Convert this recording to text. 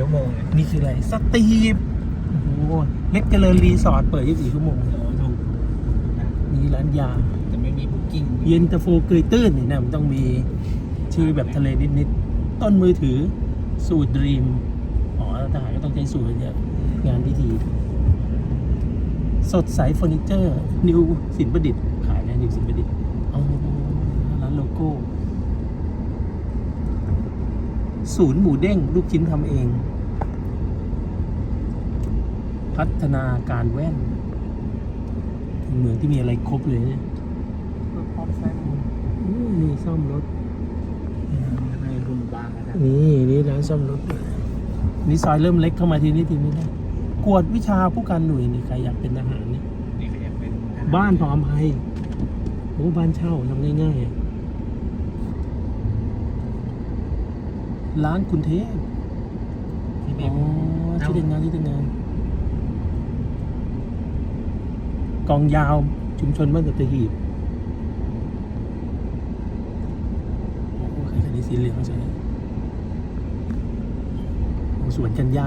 ชั่วโมงเลยนี่คืออะไร สตีฟโอ้โหเล็กเจริญรีสอร์ทเปิด 24 ชั่วโมงโอ้ถูกนะมีร้านยา แต่ไม่มีบุ๊กิ้งเย็นตาโฟเกยตื้นนี่นะมันต้องมีชื่อแบบทะเลนิดๆ ต้นมือถือ สูตรดรีม อ๋อทหารก็ต้องใช้สูตรเยอะงานพิธี สดใสเฟอร์นิเจอร์ นิวสินประดิษฐ์ขายนะนิวสินประดิษฐ์เอาร้านโลโก้ ศูนย์หมูเด้งลูกชิ้นทำเอง พัฒนาการแว่นเหมือนที่มีอะไรครบเลยเนี่ยพร้อมแซงอืมนี่ซ่อมรถในรุ่นบางนะนี่นี่ร้านซ่อมรถนี่ซอยเริ่มเล็กเข้ามาทีนี้ทีนี้นะกวดวิชาผู้การหน่วยนี่ใครอยากเป็นทหารเนี่ยนี่ก็ยังเป็นบ้านพร้อมภัยโอ้บ้านเช่าทำง่ายๆอะ ร้านคุณเทพที่อ๋เป็อนที่ทำงานที่ทำงาน กองยาวชุมชนบ้านสัตหีบโอ้ใครๆนี่สีเหลืองใช่ไหมโอ้สวนกันยา